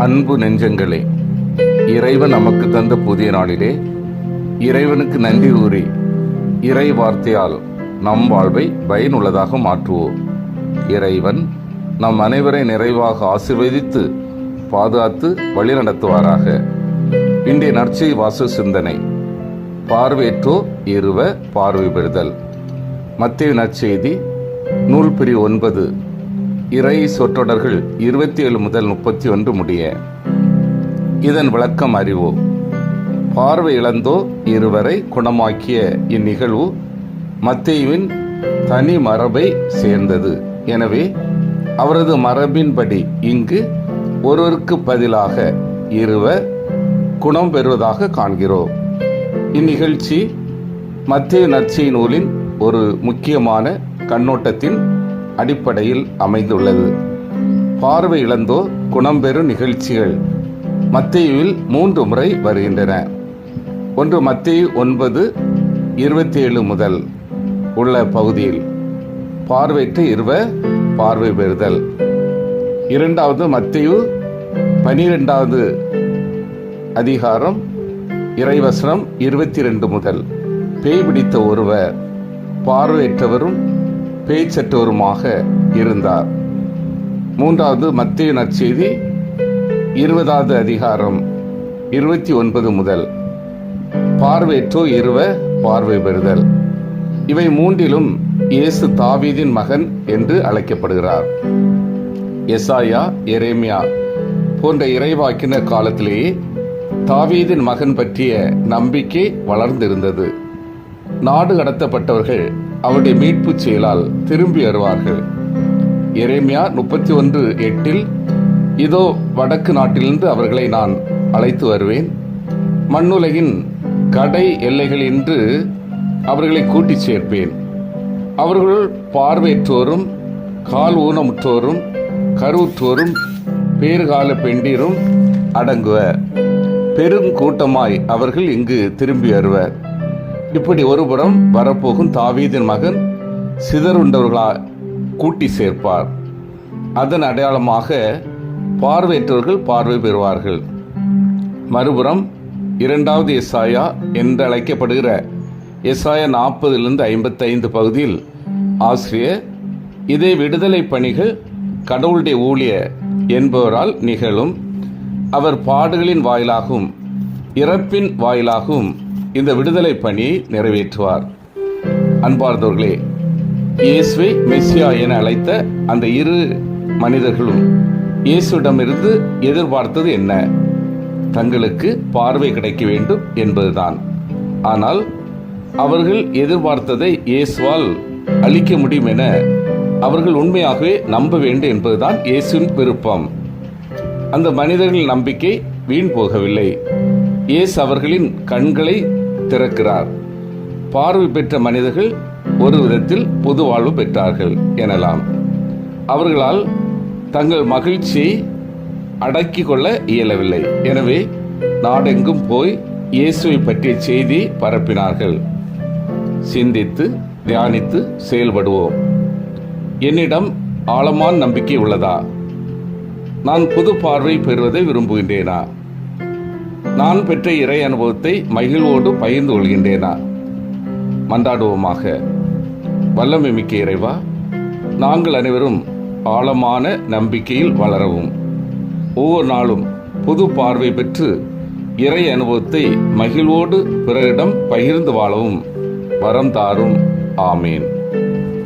அன்பு நெஞ்சங்களே இறைவன் நமக்கு தந்த புதிய நாளிலே இறைவனுக்கு நன்றி கூறி இறை வார்த்தையால் நம் வாழ்வை பயனுள்ளதாக மாற்றுவோம். இறைவன் நம் அனைவரை நிறைவாக ஆசிர்வதித்து பாதுகாத்து வழிநடத்துவாராக. இன்றைய நற்செய் வாசு சிந்தனை பார்வையற்றோ இருவ பார்வை பெறுதல். மத்திய நற்செய்தி நூல் பிரி ஒன்பது. இறை சொற்றொடர்கள் இருபத்தி ஏழு முதல் முப்பத்தி ஒன்று முடிய இதன் விளக்கம் அறிவோம் பார்வை இழந்தோ இருவரை குணமாக்கிய இந்நிகழ்வு மத்தேயுவின் தனி மரபை சேர்ந்தது. எனவே அவரது மரபின்படி இங்கு ஒருவருக்கு பதிலாக இருவர் குணம் பெறுவதாக காண்கிறோம். இந்நிகழ்ச்சி மத்திய நற்செய் நூலின் ஒரு முக்கியமான கண்ணோட்டத்தின் அடிப்படையில் அமைந்துள்ளது. பார்வை இழந்தோர் குணம்பெறும் நிகழ்ச்சிகள் மத்தியில் மூன்று முறை வருகின்றன. ஒன்று மத்திய ஒன்பது இருபத்தி ஏழு முதல் உள்ள பகுதியில் பார்வையற்ற இருவ பார்வை பெறுதல். இரண்டாவது மத்தியு பனிரெண்டாவது அதிகாரம் இறைவசனம் இருபத்தி ரெண்டு முதல் பேய் பிடித்த ஒருவர் பார்வையற்றவரும் பேச்சற்றோருமாக இருந்தார். மூன்றாவது மத்திய நற்செய்தி இருபதாவது அதிகாரம் இருபத்தி ஒன்பது முதல். பார்வையற்றோ இருவ பார்வை பெறுதல். இவை மூன்றிலும் இயேசு தாவீதின் மகன் என்று அழைக்கப்படுகிறார். எசாயா எரேமியா போன்ற இறைவாக்கினர் காலத்திலேயே தாவீதின் மகன் பற்றிய நம்பிக்கை வளர்ந்திருந்தது. நாடு கடத்தப்பட்டவர்கள் அவருடைய மீட்புச் செயலால் திரும்பி வருவார்கள். எரேமியா முப்பத்தி ஒன்று எட்டில் இதோ வடக்கு நாட்டிலிருந்து அவர்களை நான் அழைத்து வருவேன். மண்ணுலகின் கடை எல்லைகள் என்று அவர்களை கூட்டி சேர்ப்பேன். அவர்கள் பார்வையற்றோரும் கால் ஊனமுற்றோரும் கருவுற்றோரும் பேறுகால பெண்டிரும் அடங்குவர். பெருங்கூட்டமாய் அவர்கள் இங்கு திரும்பி வருவர். இப்படி ஒருபுறம் வரப்போகும் தாவீதின் மகன் சிதறுண்டவர்களா கூட்டி சேர்ப்பார். அதன் அடையாளமாக பார்வையற்றவர்கள் பார்வை பெறுவார்கள். மறுபுறம் இரண்டாவது எஸ்ஆயா என்று அழைக்கப்படுகிற எஸ்ஆயா நாற்பதிலிருந்து ஐம்பத்தைந்து பகுதியில் ஆசிரியர் இதே விடுதலை பணிகள் கடவுளுடைய ஊழியர் என்பவரால் நிகழும். அவர் பாடுகளின் வாயிலாகவும் இறப்பின் வாயிலாகவும் இந்த விடுதலை பணியை நிறைவேற்றுவார். அன்பார்ந்தவர்களே இயேசுவை மெஸ்ஸியா என அழைத்த அந்த இரு மனிதர்களும் இயேசுவிடமிருந்து எதிர்பார்த்தது என்ன? தங்களுக்கு பார்வை கிடைக்க வேண்டும் என்பதுதான். ஆனால் அவர்கள் எதிர்பார்த்ததை இயேசுவால் அளிக்க முடியும் என அவர்கள் உண்மையாகவே நம்ப வேண்டும் என்பதுதான் இயேசுவின் விருப்பம். அந்த மனிதர்களின் நம்பிக்கை வீண் போகவில்லை. இயேசு அவர்களின் கண்களை திறக்கிறார். பார்வை பெற்ற மனிதர்கள் ஒரு விதத்தில் பொது வாழ்வு பெற்றார்கள் எனலாம். அவர்களால் தங்கள் மகிழ்ச்சியை அடக்கிக் கொள்ள இயலவில்லை. எனவே நாடெங்கும் போய் இயேசுவை பற்றிய செய்தி பரப்பினார்கள். சிந்தித்து தியானித்து செயல்படுவோம். என்னிடம் ஆழமான நம்பிக்கை உள்ளதா? நான் புது பார்வை பெறுவதை விரும்புகின்றேனா? நான் பெற்ற இறை அனுபவத்தை மகிழ்வோடு பகிர்ந்து கொள்கின்றேனா? மன்றாடுவோமாக. வல்லமை மிக்க இறைவா நாங்கள் அனைவரும் ஆழமான நம்பிக்கையில் வளரவும். ஒவ்வொரு நாளும் புது பார்வை பெற்று இறை அனுபவத்தை மகிழ்வோடு பிறரிடம் பகிர்ந்து வாழவும். வரம் தாரும். ஆமேன்.